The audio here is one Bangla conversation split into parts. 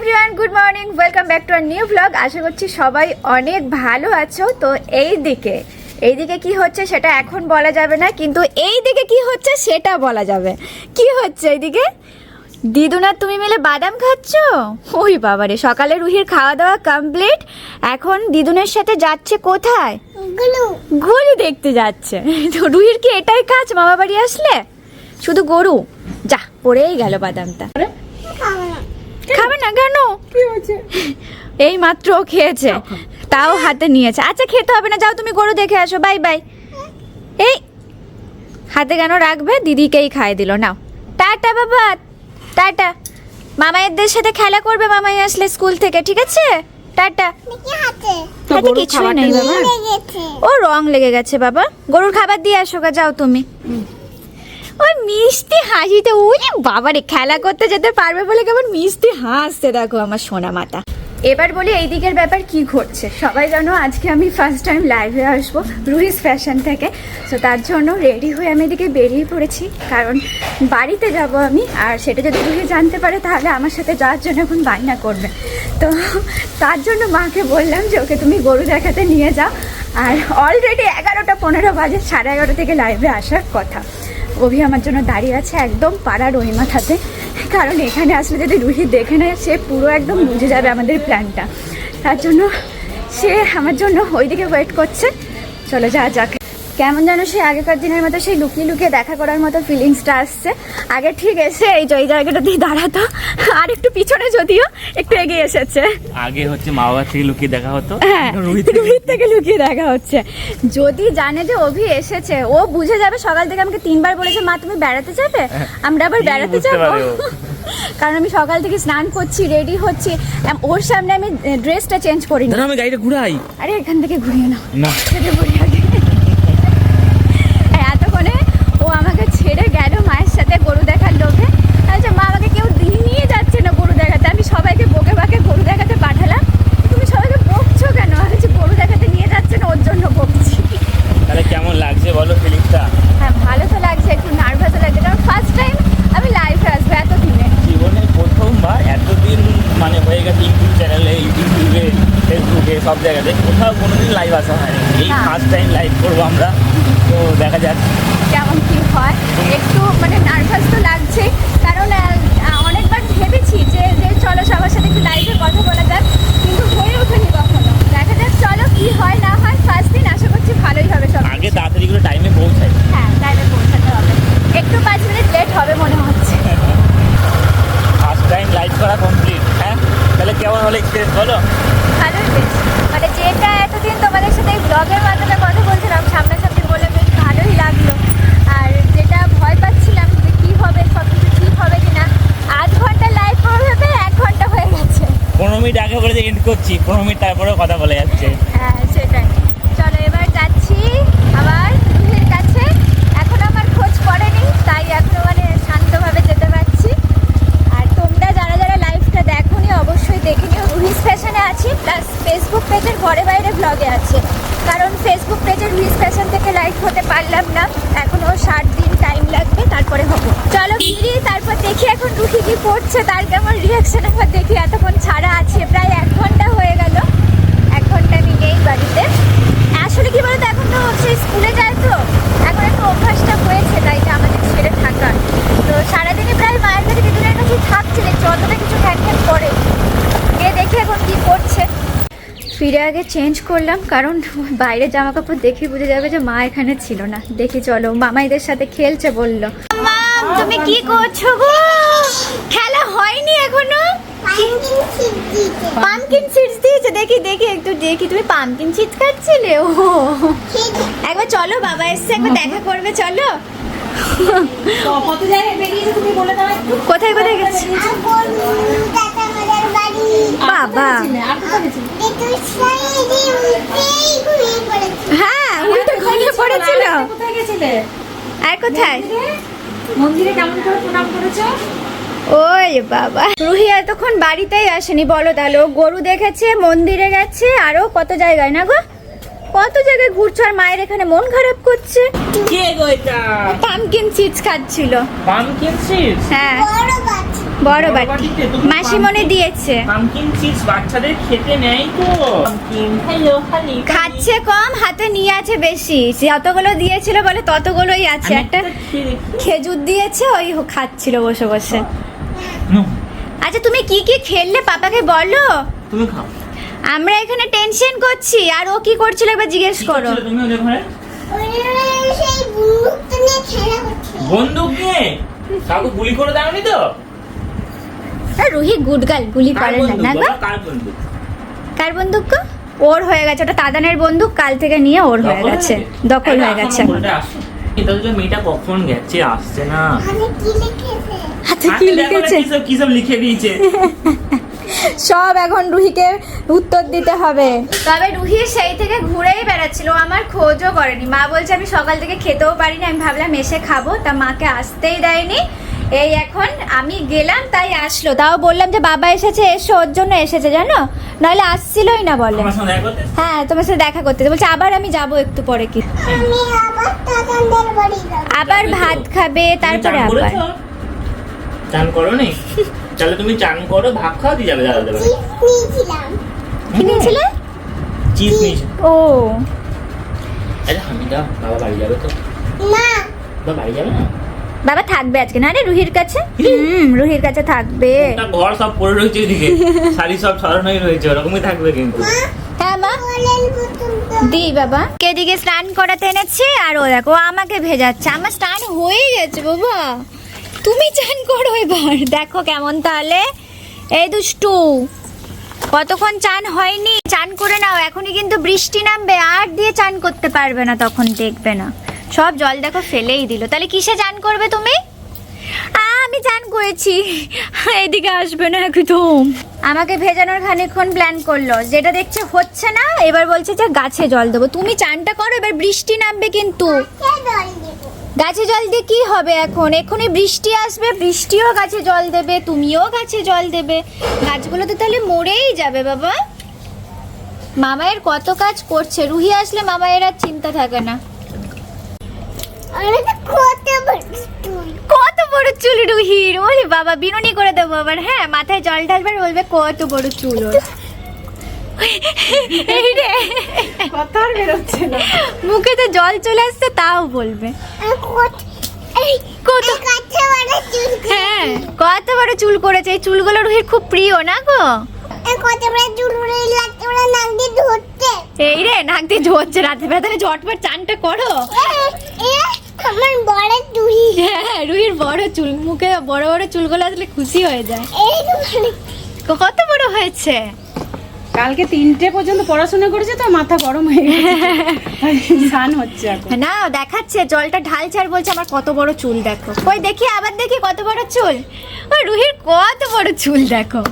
Everyone good morning welcome back to our new blog আশা করছি সবাই অনেক ভালো আছো। তো এই দিকে এই দিকে কি হচ্ছে সেটা এখন বলা যাবে না কিন্তু এই দিকে কি হচ্ছে সেটা বলা যাবে। কি হচ্ছে এইদিকে? দিদুনা তুমি মিলে বাদাম খাচ্ছ? ওই বাবারে সকালে রুহির খাওয়া দাওয়া কমপ্লিট এখন দিদুনের সাথে যাচ্ছে কোথায়? গরু দেখতে যাচ্ছে। তো রুহির কি এটাই কাজ মামা বাড়ি আসলে? শুধু গরু? যা পড়েই গেল বাদামটা। খাবে? না কেন? এই মাত্র ও খেয়েছে। তাও হাতে নিয়েছে। আচ্ছা খেতে হবে না যাও তুমি গরু দেখে আসো বাই বাই। এই হাতে কেন রাখবে? দিদিকেই খাই দিল নাও। টাটা বাবা। টাটা। মামাইদের সাথে খেলা করবে মামাই আসলে স্কুল থেকে ঠিক আছে? টাটা। হাতে। কিছুই নেই বাবা? ও রং লেগে গেছে বাবা। গরুর খাবার দিয়ে আসো যাও তুমি। ওই মিষ্টি হাসিতে ওই বাবারে, খেলা করতে যেতে পারবে বলে কেমন মিষ্টি হাসছে, দেখো আমার সোনা মাতা। এবার বলি এই দিকের ব্যাপার কি ঘটছে। সবাই জানো আজকে আমি ফার্স্ট টাইম লাইভে আসব রুহিস ফ্যাশন থেকে। তো তার জন্য রেডি হয়ে আমি এদিকে বেরিয়ে পড়েছি। কারণ বাড়িতে যাব আমি, আর সেটা যদি রুহি জানতে পারে, তাহলে আমার সাথে যাওয়ার জন্য এখন বায়না করবে। তো, তার জন্য মাকে বললাম যে, ওকে তুমি গরু দেখাতে নিয়ে যাও। আর অলরেডি এগারোটা পনেরো বাজে, সাড়ে এগারো থেকে লাইভে আসার কথা। অভি আমার জন্য দাঁড়িয়ে আছে একদম পাড়া ওই মাথাতে কারণ এখানে আসলে যদি রুহি দেখে নেয়, সে পুরো একদম বুঝে যাবে আমাদের প্ল্যানটা। তার জন্য সে আমার জন্য ওইদিকে ওয়েট করছে। চলো যা যাক। কেমন যেন সেই আগেকার দিনের মতো সেই লুকিয়ে লুকিয়ে দেখা করার মতো ফিলিংসটা আসছে। আগে ঠিক এসে এই যে এই জায়গাটাতেই দাঁড়াতো আর একটু পিছনে যদিও একটু এগিয়ে এসেছে। আগে হচ্ছে মা বাবা থেকে লুকিয়ে দেখা হতো হ্যাঁ রোহিত থেকে- লুকিয়ে দেখা হচ্ছে। যদি জানে যে অভি এসেছে ও বুঝে যাবে সকাল থেকে আমাকে তিনবার বলেছে মা তুমি বেড়াতে যাবে? আমরা আবার বেড়াতে বুঝতে যাব? কারণ আমি সকাল থেকে স্নান করছি রেডি হচ্ছি। ওর সামনে আমি ড্রেসটা চেঞ্জ করি না আমি গাড়িটা ঘুরাই। আরে এখান থেকে ঘুরিয়ে নাও। না। ঘুরিয়ে আগে এতক্ষণে ও আমাকে ছেড়ে গেল মায়ের সাথে গরু দেখার লোভে আচ্ছা মা আমাকে কেউ দিয়ে- নিয়ে যাচ্ছে না গরু দেখাতে আমি সবাইকে বকে বাকে গরু দেখাতে পাঠালাম তুমি সবাইকে বকছো কেন আমি যে গরু দেখাতে নিয়ে যাচ্ছে না ওর জন্য বকছি তাহলে কেমন লাগছে বলো ফিলিংসটা হ্যাঁ ভালো তো লাগছে একটু নার্ভাসও লাগছে কারণ ফার্স্ট টাইম আমি লাইভে আসব এতদিনে জীবনে প্রথমবার এতদিন মানে হয়ে গেছে ইউটিউব চ্যানেলে ইউটিউবে ফেসবুকে সব জায়গাতে কোথাও কোনোদিন লাইভ আসা হয়নি এই হ্যাঁ। ফার্স্ট টাইম লাইভ করব আমরা তো দেখা যাক কেমন কি হয় একটু মানে নার্ভাস তো লাগছে কারণ আহ, অনেকবার ভেবেছি যে যে চলো সবার সাথে একটু লাইভে কথা বলা যাক কিন্তু হয়ে ওঠেনি কখনো দেখা যাক চলো কি হয় না হয় ফার্স্ট দিন আশা করছি ভালোই হবে সব আগে তাড়াতাড়ি করে টাইমে পৌঁছাই। হ্যাঁ লাইভে পৌঁছাতে হবে। একটু পাঁচ মিনিট লেট হবে মনে হচ্ছে। ফার্স্ট টাইম লাইভ করা কমপ্লিট হ্যাঁ? তাহলে কেমন হলো এক্সপিরিয়েন্স বলো? ভালোই বেশ মানে যেটা এতদিন তোমাদের সাথে এই ব্লগের মাধ্যমে কথা বলছিলাম সামনাসামনি বলে বেশ ভালোই লাগল। আর যেটা ভয় পাচ্ছিলাম যে কী হবে সব কিছু ঠিক হবে কিনা আধ ঘণ্টা লাইভ হবে ভেবে এক ঘণ্টা হয়ে গেছে পনেরো মিনিট আগে বলে যে এন্ড করছি, পনেরো মিনিট তারপরেও কথা বলে যাচ্ছে। হ্যাঁ সেটাই। চলো, এবার যাচ্ছি আবার রুহির কাছে। এখন আমার খোঁজ পড়েনি তাই এখনও মানে শান্তভাবে যেতে পারছি। আর তোমরা যারা যারা লাইভটা দেখোনি, অবশ্যই দেখে নিও। রুহিস ফ্যাশনে আছি প্লাস ফেসবুক পেজের ঘরে বাইরে ব্লগে আছে। কারণ ফেসবুক পেজে রুহিস ফ্যাশন থেকে লাইভ হতে পারলাম না। এখনও ষাট দিন টাইম লাগবে, তারপরে হব। চলো ফিরি তারপর দেখি এখন রুহি কি পড়ছে, তার কেমন রিয়াকশন একবার দেখি এতক্ষণ ছাড়া প্রায় এক ঘণ্টা হয়ে গেল। এক ঘণ্টা আমি নেই বাড়িতে। আসলে কি বলতো, এখন তো সেই স্কুলে যায় তো, এখন একটু অভ্যাসটা হয়েছে, তাই যে আমাদের ছেড়ে থাকার। তো সারাদিনে প্রায় মায়ের কাছে দিদুনের কাছে থাকছে দেখছি অতটা কিছু খ্যান খ্যান করে। গিয়ে দেখি এখন কি করছে। ফিরে আগে চেঞ্জ করলাম, কারণ বাইরে জামা কাপড় দেখে বুঝে যাবে যে মা এখানে ছিল না। দেখি চলো, মামাইদের সাথে খেলছে বলল। তুমি কি করছ গো খেলা হয়নি এখনও পামকিন সিডস দিয়েছে। দেখি দেখি একটু দেখি তুমি পামকিন সিডস খাচ্ছিলে? ও। একবার চলো বাবা এসছে একবার দেখা করবে চলো। কোথায় কোথায় গেছে? বাবা? হ্যাঁ উল্টো ঘুরে পড়েছিল। কোথায় আর কোথায়? মন্দিরে কেমন করে প্রণাম করেছ? ওই বাবা। রুহি এতক্ষণ বাড়িতেই আসেনি বলো তাহলে। ও গরু দেখেছে মন্দিরে গেছে আরও কত জায়গায় না গো? কত জায়গায় ঘুরছো আর মায়ের এখানে মন খারাপ করছে। কে গো এটা? পামকিন সিডস খাচ্ছিল। পামকিন সিডস হ্যাঁ। বড় বাটি মাসিমণি দিয়েছে। পামকিন চিপস বাচ্চাদের খেতে নেই তো। হ্যালো খাচ্ছে কম হাতে নিয়ে আছে বেশি। যতগুলো দিয়েছিল বলে ততগুলোই আছে। একটা খেজুর দিয়েছে ওই খাচ্ছিল বসে বসে। আচ্ছা তুমি কি কি খেললে? পাপাকে বলো। তুমি খাও। আমরা এখানে টেনশন করছি। আর ও কি করছিল একবার জিজ্ঞেস করো। তুমি ওদের ঘরে? বন্দুক নিয়ে? কাউকে গুলি করে দাওনি তো? রুহি গুডগাল গুলি কার না না গো? কার বন্দুক? গো? ওর হয়ে গেছে ওটা দাদানের বন্দুক কাল থেকে নিয়ে ওর হয়ে গেছে দখল হয়ে গেছে। এটা তো মেয়েটা কখন গেছে আসছে না। কি লিখেছে? হাতে কি লিখেছে? সব কি সব লিখে দিয়েছে। সব এখন রুহিকে উত্তর দিতে হবে। তবে রুহি সেই থেকে ঘুরেই বেড়াচ্ছিল আমার খোঁজও করেনি। মা বলছে আমি সকাল থেকে খেতেও পারিনি আমি ভাবলাম এসে খাব। তা মাকে আসতেই দেয়নি। এই এখন আমি গেলাম তাই আসলো। তাও বললাম যে বাবা এসেছে এসো ওর জন্য এসেছে জানো? নাহলে আসছিলই না বলে। হ্যাঁ তোমার সাথে দেখা করতে বলছে আবার আমি যাব একটু পরে কি? আবার দাদাদের বাড়ি যাব। আবার ভাত খাবে তারপরে আবার। চান করো নি তাহলে তুমি চান করো ভাত খাওয়া দিয়ে যাবে দাদা দেবে কি নিয়েছিলে? চিজ নিয়েছে। ও। আরে হামিদা বাবা বাড়ি যাবে তো। না বাবা বাড়ি যাবে না? বাবা থাকবে আজকে না রে রুহির কাছে? হুম রুহির কাছে থাকবে। ঘর সব পড়ে রয়েছে এদিকে। শাড়ি সব ছড়ানোই রয়েছে ওরকমই থাকবে কিন্তু। হ্যাঁ মা? দি বাবা। এদিকে স্নান করাতে এনেছি আর ও দেখো আমাকে ভেজাচ্ছে। আমার স্নান হয়ে গেছে বাবা। তুমি চান করো এবার। দেখো কেমন তাহলে এই দুষ্টু কতক্ষণ চান হয়নি? চান করে নাও এখনই কিন্তু বৃষ্টি নামবে আর দিয়ে চান করতে পারবে না তখন দেখবে না। সব জল দেখো ফেলেই দিল। তাহলে কিসে চান করবে তুমি? আমি চান করেছি। এদিকে আসবে না একদম। আমাকে ভেজানোর খানিকক্ষণ প্ল্যান করল। যেটা দেখছে হচ্ছে না এবার বলছে যে গাছে জল দেবো। তুমি চানটা করো এবার বৃষ্টি নামবে কিন্তু। গাছে জল দিয়ে কি হবে এখন? এখনই বৃষ্টি আসবে বৃষ্টিও গাছে জল দেবে তুমিও গাছে জল দেবে। গাছগুলো তো তাহলে মরেই যাবে বাবা। মামায়ের কত কাজ করছে? রুহি আসলে মামায়ের আর চিন্তা থাকে না। কত বড় স্টুল কত বড় চুল রুহির ওরে বাবা বিনুনি করে দেবো আবার। হ্যাঁ মাথায় জল ঢালবার বলবে কত বড় চুল ওর। মুখে তো জল চলে আসছে তাও বলবে। কত এই কত এই কাছে বড় চুল হ্যাঁ কত বড় চুল করেছে। এই চুলগুলো রুহির খুব প্রিয় না গো? এই রে নাক দিয়ে ঝরছে রাতে বেলা তাহলে ঝটপট চানটা করো। এ আমার বড় চুল। হ্যাঁ রুহির বড় চুল। মুখে বড় বড় চুলগুলো আসলে খুশি হয়ে যায়। এই তো কত বড় হয়েছে? কালকে তিনটে পর্যন্ত পড়াশোনা করেছে তো মাথা গরম হয়ে গেছে। স্নান হচ্ছে এখন। না দেখাচ্ছে জলটা ঢালছে আর বলছে আমার কত বড় চুল দেখো। ওই দেখি আবার দেখি কত বড় চুল। ওই রুহির কত বড় চুল দেখো।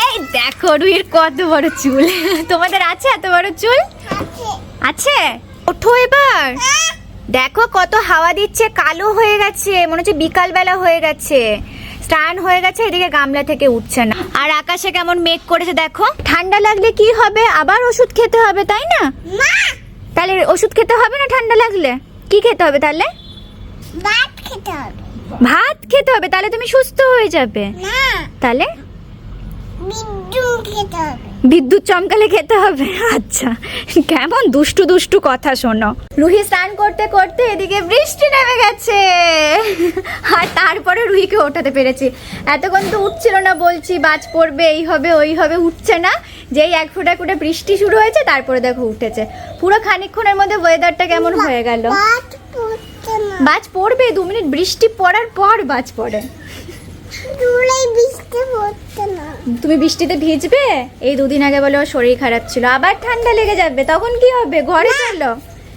এই দেখো রুহির কত বড় চুল। তোমাদের আছে এত বড় চুল? আছে। আছে? ওঠো এবার। দেখো কত হাওয়া দিচ্ছে কালো হয়ে গেছে মনে হচ্ছে বিকালবেলা হয়ে গেছে। স্নান হয়ে গেছে এদিকে গামলা থেকে উঠছে না। আর আকাশে কেমন মেঘ করেছে দেখো। ঠান্ডা লাগলে কি হবে? আবার ওষুধ খেতে হবে তাই না? তাহলে ওষুধ খেতে হবে না ঠান্ডা লাগলে? কি খেতে হবে তাহলে? ভাত খেতে হবে। ভাত খেতে হবে তাহলে তুমি সুস্থ হয়ে যাবে। তাহলে? বিদ্যুৎ চমকালে খেতে হবে? আচ্ছা কেমন দুষ্টু দুষ্টু কথা শোনো। রুহি স্নান করতে করতে এদিকে বৃষ্টি নেমে গেছে। আর তারপরে রুহিকে ওঠাতে পেরেছি। এতক্ষণ তো উঠছিল না বলছি বাজ পড়বে এই হবে ওই হবে উঠছে না। যেই এক ফোঁটা করে বৃষ্টি শুরু হয়েছে তারপরে দেখো উঠেছে। পুরো খানিকক্ষণের মধ্যে ওয়েদারটা কেমন হয়ে গেল? বাজ পড়বে দু মিনিট বৃষ্টি পড়ার পর বাজ পড়ে চুলাই বৃষ্টি পড়তে না তুমি বৃষ্টিতে ভিজবে? এই দুদিন আগে বলে ওর শরীর খারাপ ছিল। আবার ঠান্ডা লেগে যাবে তখন কি হবে? ঘরে চলো।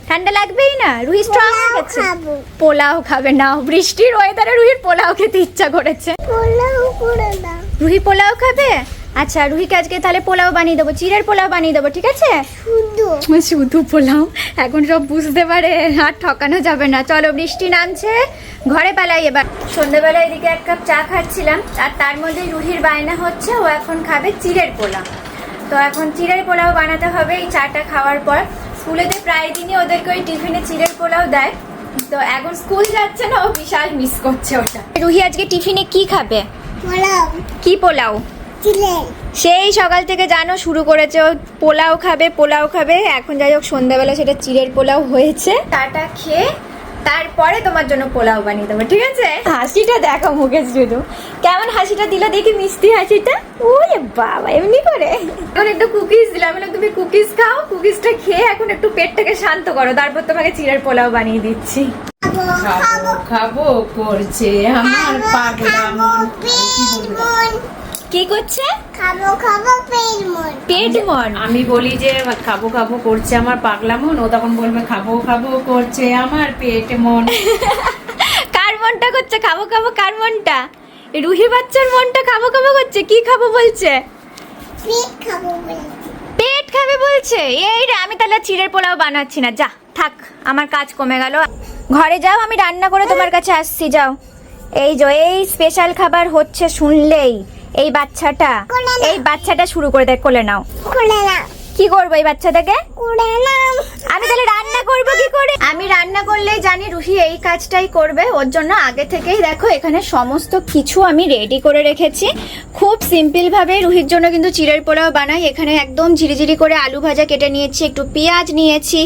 ঠান্ডা লাগবেই না? রুহি স্ট্রং হয়ে পোলাও গেছে। পোলাও খাবে না। বৃষ্টির ওয়েদারে রুহির পোলাও খেতে ইচ্ছা করেছে। পোলাও করে দাও। রুহি পোলাও খাবে? আচ্ছা রুহিকে আজকে তাহলে পোলাও বানিয়ে দেবো চিড়ের পোলাও বানিয়ে দেবো ঠিক আছে? শুধু। পোলাও? এখন সব বুঝতে পারে আর ঠকানো যাবে না। চলো বৃষ্টি নামছে ঘরে পালাই এবার। সন্ধ্যেবেলা এদিকে এক কাপ চা খাচ্ছিলাম আর তার মধ্যে রুহির বায়না হচ্ছে ও এখন খাবে চিড়ের পোলাও। তো এখন চিড়ের পোলাও বানাতে হবে এই চাটা খাওয়ার পর। স্কুলেতে প্রায় দিনই ওদেরকে ওই টিফিনে চিড়ের পোলাও দেয়। তো এখন স্কুল যাচ্ছে না ও বিশাল মিস করছে ওটা। রুহি আজকে টিফিনে কি খাবে? পোলাও। কি পোলাও? সেই সকাল থেকে জানো শুরু করেছে ও পোলাও খাবে পোলাও খাবে। এখন যাই হোক সন্ধ্যাবেলা সেটা চিড়ের পোলাও হয়েছে। তাটা খেয়ে তারপরে তোমার জন্য পোলাও বানিয়ে দেবো ঠিক আছে? হাসিটা দেখো মুখে শুধু কেমন হাসিটা দিল দেখি মিষ্টি হাসিটা? ওই বাবা এমনি করে। এখন একটু কুকিজ দিলাম বললাম তুমি কুকিজ খাও কুকিজটা খেয়ে এখন একটু পেটটাকে শান্ত করো তারপর তোমাকে চিড়ের পোলাও বানিয়ে দিচ্ছি। খাব খাব করছে আমার পাগলা মন। পেট মন। কি করছে? খাব খাব পেট মন পেট মন আমি বলি যে খাব খাব করছে আমার পাগলা মন ও তখন বলবে খাব খাব করছে আমার পেট মন। কার মনটা করছে? খাব খাব কার মনটা? রুহি বাচ্চার মনটা খাব খাব করছে? কি খাব বলছে? পেট খাব বলে পেট খাবে বলছে? এই রে আমি তাহলে চিড়ের পোলাও বানাচ্ছি না। যা থাক আমার কাজ কমে গেল। ঘরে যাও আমি রান্না করে তোমার কাছে আসছি যাও। এই যে এই স্পেশাল খাবার হচ্ছে শুনলেই। এই বাচ্চাটা এই বাচ্চাটা শুরু করে দেয় কোলে নাও। কোলে না কি করব এই বাচ্চাটাকে? আমি তাহলে রান্না করব কি করে? আমি রান্না করলেই জানি রুহি এই কাজটাই করবে। ওর জন্য আগে থেকেই দেখো এখানে সমস্ত কিছু আমি রেডি করে রেখেছি। খুব সিম্পল ভাবে রুহির জন্য কিন্তু চিড়ের পোলাও বানাই। এখানে একদম ঝিরিঝিরি করে আলু ভাজা কেটে নিয়েছি একটু পেঁয়াজ নিয়েছি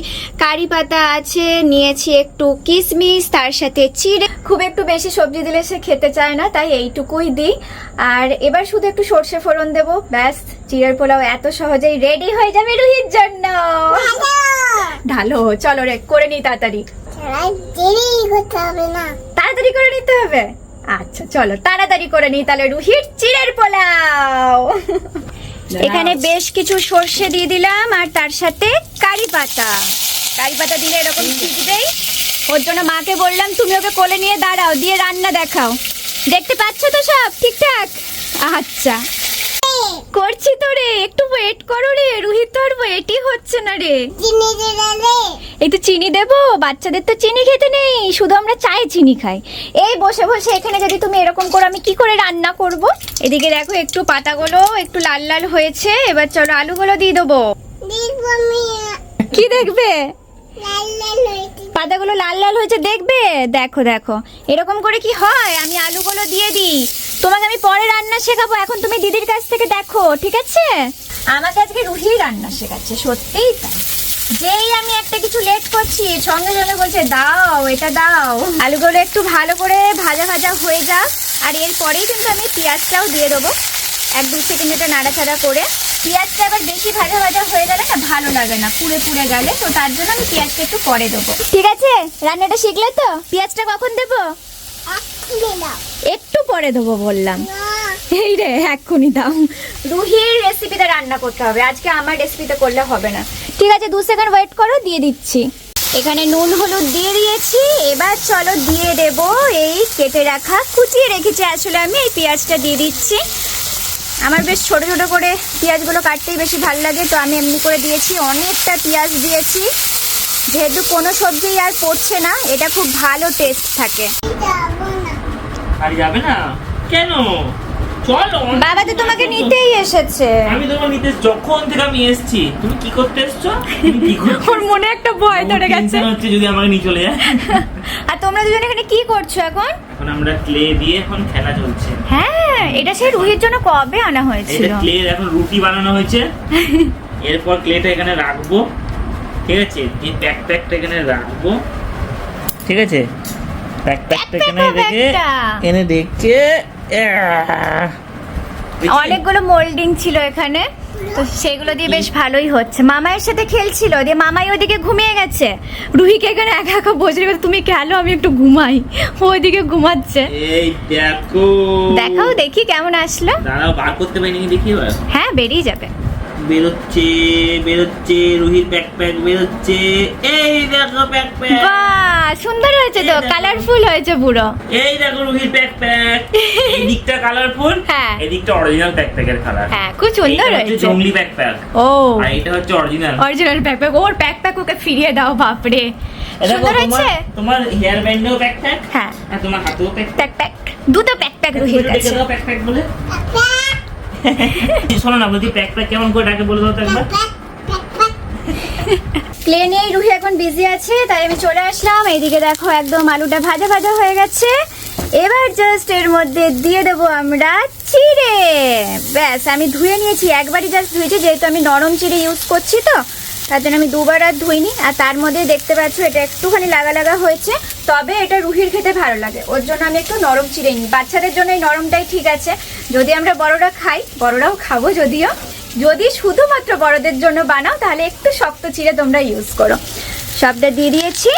কারি পাতা আছে নিয়েছি একটু কিশমিশ তার সাথে চিড়ে। খুব একটু বেশি সবজি দিলে সে খেতে চায় না তাই এইটুকুই দিই। আর এবার শুধু একটু সর্ষে ফোড়ন দেবো ব্যাস। চিড়ের পোলাও এত সহজেই রেডি হয়ে যাবে রুহির জন্য। ঢালো চলো রে করে নি তাড়াতাড়ি। সবাই দেরি করতে হবে না। তাড়াতাড়ি করে নিতে হবে? আচ্ছা চলো তাড়াতাড়ি করে নি তাহলে রুহির চিড়ের পোলাও। এখানে বেশ কিছু সর্ষে দিয়ে দিলাম আর তার সাথে কারি পাতা। কারি পাতা দিলে এরকম শিখবেই ওর জন্য মাকে বললাম তুমি ওকে কোলে নিয়ে দাঁড়াও দিয়ে রান্না দেখাও। দেখতে পাচ্ছ তো সব ঠিকঠাক? আচ্ছা। করছি তো রে একটু ওয়েট করো রে রুহিত তো আর ওয়েটই হচ্ছে না রে। চিনি দিলে রে একটু চিনি দেবো বাচ্চাদের তো চিনি খেতে নেই শুধু আমরা চায়ে চিনি খাই। এই বসে বসে এখানে যদি তুমি এরকম করো আমি কি করে রান্না করব? এদিকে দেখো একটু পাতাগুলো একটু লাল লাল হয়েছে এবার চলো আলুগুলো দিয়ে দেবো। কি দেখবে? পাতাগুলো লাল লাল হয়েছে দেখবে? দেখো দেখো। এরকম করে কি হয়? আমি আলুগুলো দিয়ে দিই। তোমাকে আমি পরে রান্না শেখাবো। এখন তুমি দিদির কাছ থেকে দেখো, ঠিক আছে? আমাকে আজকে রুহি রান্না শেখাচ্ছে, সত্যিই তাই। যেই আমি একটা কিছু লেট করছি, সঙ্গে সঙ্গে বলছে, দাও, এটা দাও। আলুগুলো একটু ভালো করে ভাজা ভাজা হয়ে যাক, আর এরপরেই কিন্তু আমি পেঁয়াজটাও দিয়ে দেবো। এক দু সেকেন্ড এটা নাড়াচাড়া করে পেঁয়াজটা এবার বেশি ভাজা ভাজা হয়ে গেলে না ভালো লাগে না পুড়ে পুড়ে গেলে তো তার জন্য আমি পেঁয়াজটা একটু পরে দেবো। ঠিক আছে রান্নাটা শিখলে তো? পেঁয়াজটা কখন দেবো? একটু পরে দেবো বললাম। এই রে এক্ষুনি দাও। রুহির রেসিপিতে রান্না করতে হবে আজকে আমার রেসিপিতে করলে হবে না। ঠিক আছে দু সেকেন্ড ওয়েট করো দিয়ে দিচ্ছি। এখানে নুন হলুদ দিয়ে দিয়েছি এবার চলো দিয়ে দেব এই কেটে রাখা কুচিয়ে রেখেছি। আসলে আমি এই পেঁয়াজটা দিয়ে দিচ্ছি। আমার বেশ ছোট ছোট করে পেঁয়াজগুলো কাটতেই বেশি ভালো লাগে তো আমি এমনি করে দিয়েছি অনেকটা পেঁয়াজ দিয়েছি। যেহেতু কোনো সবজি আর পড়ছে না এটা খুব ভালো টেস্ট থাকে। না আর যাবে না? কেন? বাবা তো তোমাকে নিতেই এসেছে। আমি তোমার নিতে যখন থেকে আমি এসেছি তুমি কি করতে এসছো? ওর মনে একটা ভয় ধরে গেছে। হচ্ছে যদি আমাকে নিয়ে চলে যায়। আর তোমরা দুজন এখানে কি করছ এখন? এখন আমরা ক্লে দিয়ে এখন খেলা চলছে। হ্যাঁ এটা সেই রুহির জন্য কবে আনা হয়েছিল? এটা ক্লে এখন রুটি বানানো হয়েছে। এরপর ক্লেটা এখানে রাখব। ঠিক আছে? এই প্যাক প্যাকটা এখানে রাখব। ঠিক আছে? প্যাক প্যাকটা এখানে রেখে। এনে দেখছি? অনেকগুলো মোল্ডিং ছিল এখানে তো সেগুলো দিয়ে বেশ ভালোই হচ্ছে। মামায়ের সাথে খেলছিল দিয়ে মামাই ওদিকে ঘুমিয়ে গেছে। রুহিকে এখানে একা একা বসে গেছে তুমি খেলো আমি একটু ঘুমাই। ও ওইদিকে ঘুমাচ্ছে। দেখো। দেখাও দেখি কেমন আসলো। দাঁড়াও বার করতে পারিনি দেখি হ্যাঁ বেরিয়ে যাবে। বেরোচ্ছে বেরোচ্ছে রুহির প্যাক প্যাক বেরোচ্ছে। এই দেখো প্যাক প্যাক বাহ সুন্দর হয়েছে তো কালারফুল হয়েছে পুরো। এই দেখো রুহির প্যাক প্যাক এই দিকটা কালারফুল হ্যাঁ। এই দিকটা অরিজিনাল প্যাক প্যাকের কালার হ্যাঁ খুব সুন্দর হয়েছে। জঙ্গলি প্যাক প্যাক ও। আর এটা হচ্ছে অরিজিনাল অরিজিনাল প্যাক প্যাক ওর প্যাক প্যাক ওকে ফিরিয়ে দাও বাপরে। সুন্দর হয়েছে? তোমার হেয়ার ব্যান্ডেও প্যাক প্যাক হ্যাঁ। আর তোমার হাতেও প্যাক প্যাক প্যাক দুটো প্যাক প্যাক রুহির কাছে প্যাক প্যাক বলে? শোনো না বলছি প্যাক প্যাক কেমন করে ডাকে বলে দাও তো একবার। নিয়েই রুহি এখন বিজি আছে, তাই আমি চলে আসলাম। এইদিকে দেখো একদম আলুটা ভাজা ভাজা হয়ে গেছে। এবার জাস্ট এর মধ্যে দিয়ে দেবো আমরা চিড়ে। ব্যাস, আমি ধুয়ে নিয়েছি, একবারই জাস্ট ধুয়েছি, যেহেতু আমি নরম চিড়ে ইউজ করছি তো। তার জন্য আমি দুবার আর ধুইনি, আর তার মধ্যে দেখতে পাচ্ছ এটা একটুখানি লাগা লাগা হয়েছে, তবে এটা রুহির খেতে ভালো লাগে। ওর জন্য আমি একটু নরম চিড়ে নিই। বাচ্চাদের জন্য এই নরমটাই ঠিক আছে। যদি আমরা বড়রা খাই, বড়রাও খাব যদিও। যদি শুধুমাত্র বড়দের জন্য বানাও, তাহলে একটু শক্ত চিড়ে তোমরা ইউজ করো। সবটা দিয়ে দিয়েছি।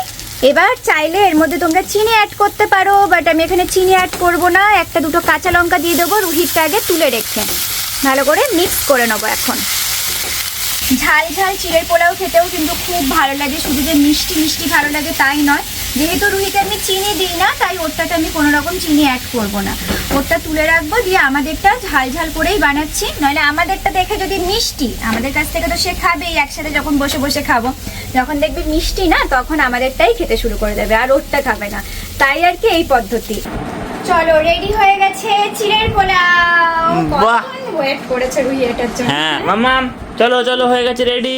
এবার চাইলে এর মধ্যে তোমরা চিনি অ্যাড করতে পারো বাট আমি এখানে চিনি অ্যাড করব না। একটা দুটো কাঁচা লঙ্কা দিয়ে দেবো রুহিরটা আগে তুলে রেখে। ভালো করে মিক্স করে নেব এখন। ঝাল ঝাল চিড়ের পোলাও খেতেও কিন্তু খুব ভালো লাগে। শুধু যে মিষ্টি মিষ্টি ভালো লাগে তাই নয় যেহেতু রুহিকে আমি চিনি দিই না তাই ওরটাতে আমি কোনো রকম চিনি অ্যাড করব না। ওরটা তুলে রাখব দিয়ে আমাদেরটা ঝাল ঝাল করেই বানাচ্ছি। নইলে আমাদেরটা দেখে যদি মিষ্টি আমাদের কাছ থেকে তো সে খাবেই একসাথে যখন বসে বসে খাব। যখন দেখবি মিষ্টি না তখন আমাদেরটাই খেতে শুরু করে দেবে আর ওরটা খাবে না। তাই আর কি এই পদ্ধতি। চলো রেডি হয়ে গেছে চিড়ের পোলাও। ওয়েট করেছে রুহি এটার জন্য? হ্যাঁ। মাম্মাম চলো চলো হয়ে গেছে রেডি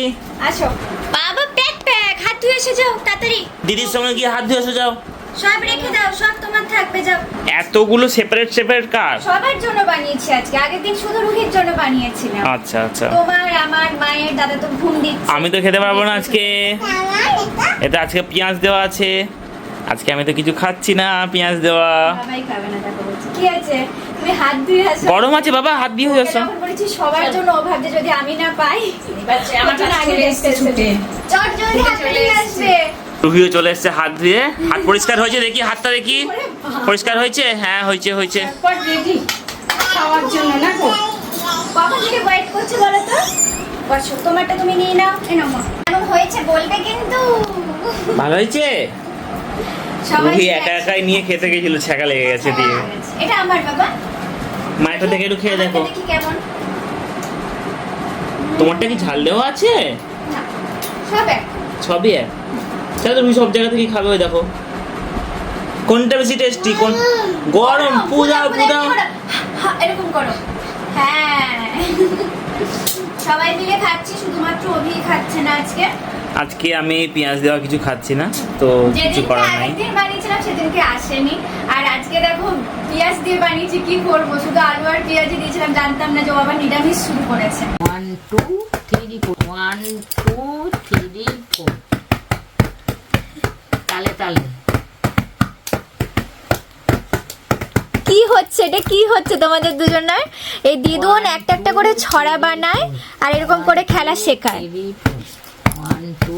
আসো। বাবা প্যাক প্যাক হাত ধুয়ে এসে যাও তাড়াতাড়ি। দিদির সঙ্গে গিয়ে হাত ধুয়ে এসে যাও। সব রেখে দাও সব তোমার থাকবে যাও। এতগুলো সেপারেট সেপারেট কার সবার জন্য বানিয়েছি আজকে। আগের দিন শুধু রুহির জন্য বানিয়েছিলাম। আচ্ছা আচ্ছা। তোমার আমার মায়ের দাদা তো ঘুম দিচ্ছে। আমি তো খেতে পারব না আজকে। এটা আজকে পেঁয়াজ দেওয়া আছে। আজকে আমি তো কিছু খাচ্ছি না পেঁয়াজ দেওয়া। সবাই খাবে না দেখো কি আছে? তুমি হাত ধুয়ে আসো। গরম আছে বাবা হাত দিয়ে ওকে আসো। বলেছি সবার জন্য ও ভাবছে যদি আমি না পাই আমার জন্য আগে চলে এসছে ছুটে। চট জলদি হাত ধুয়ে আসবে। রুহিও চলে এসছে হাত ধুয়ে। হাত পরিষ্কার হয়েছে দেখি হাতটা দেখি। পরিষ্কার হয়েছে? হ্যাঁ হয়েছে হয়েছে। খাওয়ার জন্য না গো। কখন থেকে ওয়েট করছে বলো তো? বসো তোমারটা তুমি নিয়ে নাও মা। কেমন হয়েছে বলবে কিন্তু। ভালো হয়েছে? সবাই রুহি একা একাই নিয়ে খেতে গেছিল ছ্যাঁকা লেগে গেছে দিয়ে। এটা আমার বাবা। মায়েরটা থেকে একটু খেয়ে দেখো। কেমন। তোমারটা কি ঝাল দেওয়া আছে? সবই এক। তাহলে তুমি সব জায়গা থেকে খাবে দেখো। কোনটা বেশি টেস্টি কোন গরম পুদাও পুদাও এরকম করো। হ্যাঁ। সবাই মিলে খাচ্ছি শুধুমাত্র অভি খাচ্ছে না আজকে। আজকে আমি পেঁয়াজ দেওয়া কিছু খাচ্ছি না তো কিছু যেদিনকে করার নাই। আরেকদিন বানিয়েছিলাম সেদিনকে আসেনি। আর আজকে দেখো পেঁয়াজ দিয়ে বানিয়েছি কি করব? শুধু আলু আর পেঁয়াজই দিয়েছিলাম জানতাম না যে ও আবার নিরামিষ শুরু করেছে। One two three four one two three four তালে তালে। কি হচ্ছে? এটা কি হচ্ছে তোমাদের দুজনের? এই দিদুন একটা একটা করে ছড়া বানায় আর এরকম করে খেলা শেখায় থ্রি ফোর ওয়ান টু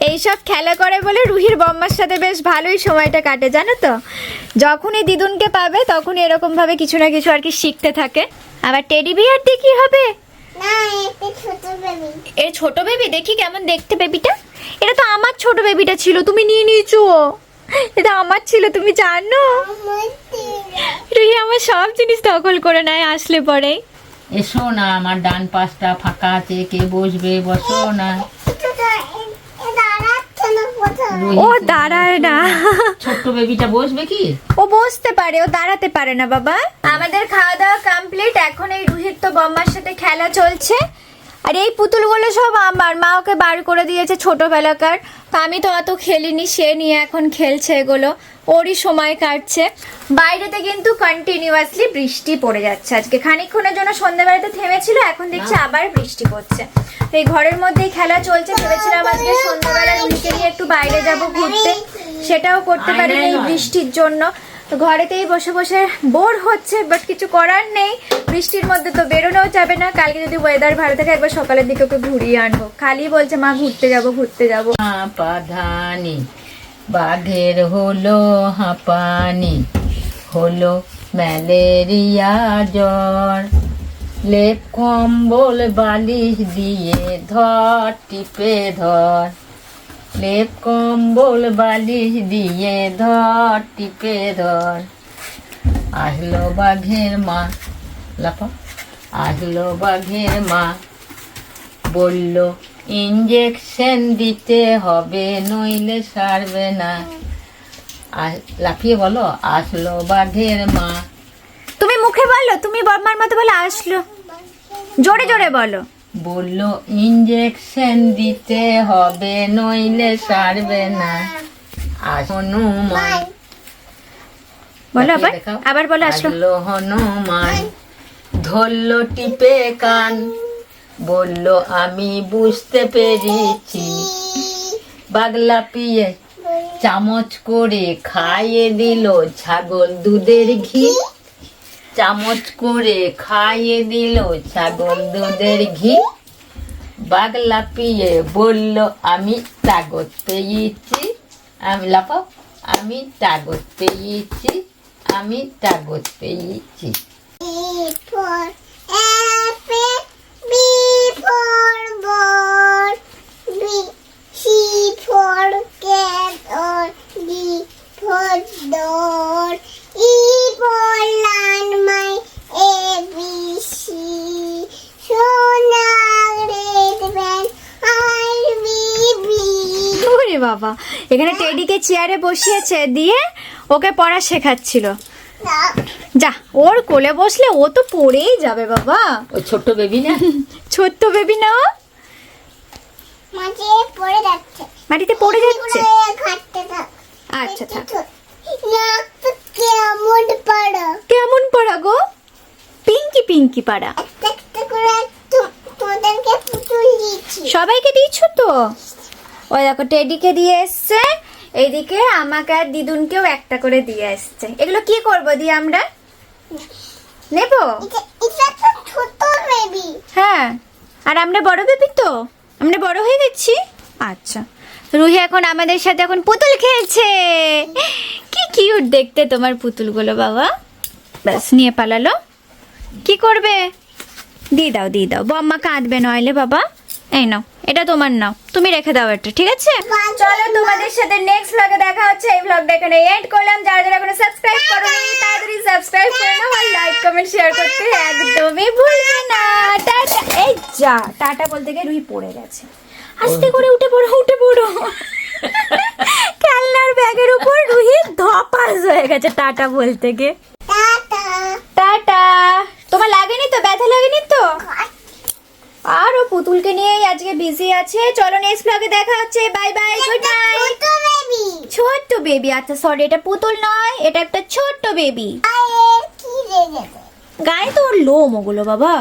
এইসব খেলা করে বলে রুহির বম্মার সাথে বেশ ভালোই সময়টা কাটে জানো তো? যখনই দিদুনকে পাবে তখনই এরকম ভাবে কিছু না কিছু আর কি শিখতে থাকে। আবার টেডি বিয়ার দিয়ে কি হবে? এ ছোট বেবি দেখি কেমন দেখতে বেবিটা এটা তো আমার ছোট বেবিটা ছিল তুমি নিয়ে নিয়েছো। এটা আমার ছিল তুমি জানো? রুহি আমার সব জিনিস দখল করে নেয় আসলে পরে এসো না আমার ডান পাশটা ফাঁকা আছে কে বসবে বসো না। ও দাঁড়ায় না। ছোট্ট বেবিটা বসবে কি? ও বসতে পারে ও দাঁড়াতে পারে না বাবা। আমাদের খাওয়া দাওয়া কমপ্লিট এখন এই রুহিত তো বম্মার সাথে খেলা চলছে। আর এই পুতুলগুলো সব আমার। মা ওকে বার করে দিয়েছে ছোটবেলাকার। তো আমি তো অত খেলিনি সে নিয়ে এখন খেলছে এগুলো। ওরই সময় কাটছে। বাইরেতে কিন্তু কন্টিনিউয়াসলি বৃষ্টি পড়ে যাচ্ছে। আজকে খানিকক্ষণের জন্য সন্ধ্যাবেলাতে থেমেছিল এখন দেখছি আবার বৃষ্টি পড়ছে। এই ঘরের মধ্যেই খেলা চলছে ভেবেছিলাম আজকে সন্ধ্যাবেলা রুহিকে নিয়ে একটু বাইরে যাব ঘুরতে। সেটাও করতে পারিনি এই বৃষ্টির জন্য। তো ঘরেতেই বসে বসে বোর হচ্ছে বাট কিছু করার নেই। বৃষ্টির মধ্যে তো বেরোনোও যাবে না। কালকে যদি ওয়েদার ভালো থাকে, একবার সকালের দিকে ওকে ঘুরিয়ে আনব। খালি বলছে, মা, ঘুরতে যাব ঘুরতে যাব। হাঁপাধানি, বাঘের হলো হাঁপানি, হলো ম্যালেরিয়া জ্বর। লেপ কম্বল বালিশ দিয়ে ধর, টিপে ধর। লেপ কম্বল বালিশ দিয়ে ধর, টিপে ধর। আসলো বাঘের মা লাপা আসলো বাঘের মা বলল ইঞ্জেকশন দিতে হবে, নইলে সারবে না। লাফিয়ে বলো, আসলো বাঘের মা। তুমি মুখে বলো, তুমি বর্মার মতো বলে আসলো। জোরে জোরে বলো। বলল ইঞ্জেকশন দিতে হবে নইলে সারবে না। হনুমান বলো আবার আবার বলো আসলো। হনুমান ধরলো টিপে কান। বলল আমি বুঝতে পেরেছি। বাগলা পিয়ে চামচ করে খাইয়ে দিল ছাগল দুধের ঘি। চামচ করে খাইয়ে দিল ছাগল দুধের ঘি। বাগলা পিয়ে বলল আমি তাগত পেয়েছি। আমি লাফাও। আমি তাগত পেয়েছি। আমি তাগত পেয়েছি। for apple, B for ball, B, C for cat or D for door, বাবা। এখানে টেডিকে চেয়ারে বসিয়েছে দিয়ে ওকে পড়া শেখাচ্ছিল। যা ওর কোলে বসলে ও তো পড়েই যাবে বাবা। ওই ছোট্ট বেবি না? ছোট্ট বেবি না ও? পড়ে যাচ্ছে। মাটিতে পড়ে যাচ্ছে? আচ্ছা থাক। কেমন পাড়া? কেমন পড়া গো? পিঙ্কি পিঙ্কি পাড়া। সবাইকে দিচ্ছ তো? ওই দেখো টেডিকে দিয়ে এসছে। এইদিকে আমাকে আর দিদুনকেও একটা করে দিয়ে এসছে এগুলো কি করব দিয়ে আমরা? নেব? এটা এটা তো ছোট বেবি হ্যাঁ। আর আমরা বড় বেবি তো? আমরা বড় হয়ে গেছি? আচ্ছা। রুহি এখন আমাদের সাথে এখন পুতুল খেলছে। কি কিউট দেখতে তোমার পুতুলগুলো বাবা। ব্যাস নিয়ে পালালো। কি করবে? দিয়ে দাও দিয়ে দাও। বম্মা কাঁদবে নইলে বাবা। এই নাও। এটা তোমার নাও। তুমি রেখে দাও এটা ঠিক আছে? চলো তোমাদের সাথে নেক্সট ভ্লগে দেখা হচ্ছে। এই ভ্লগটা এখানে এন্ড করলাম। যারা যারা এখনও সাবস্ক্রাইব করোনি তাড়াতাড়ি সাবস্ক্রাইব করে নাও আর লাইক কমেন্ট শেয়ার করতে একদমই ভুলবে না। টাটা। এই যা টাটা বলতে গিয়ে রুই পড়ে গেছে। আস্তে করে উঠে পড়ো উঠে পড়ো। খেলনার ব্যাগের উপর রুহি ধপাস হয়ে গেছে টাটা বলতে গিয়ে। টাটা। টাটা। তোমার লাগেনি তো? ব্যথা লাগেনি তো? আর ও পুতুলকে নিয়েই আজকে বিজি আছে। চলো নেক্সট ব্লগে দেখা হচ্ছে। বাই বাই গুড নাইট ছোট্ট বেবি আচ্ছা সরি এটা পুতুল নয় এটা একটা ছোট্ট বেবি গায়ে তো ওর লোম ওগুলো বাবা।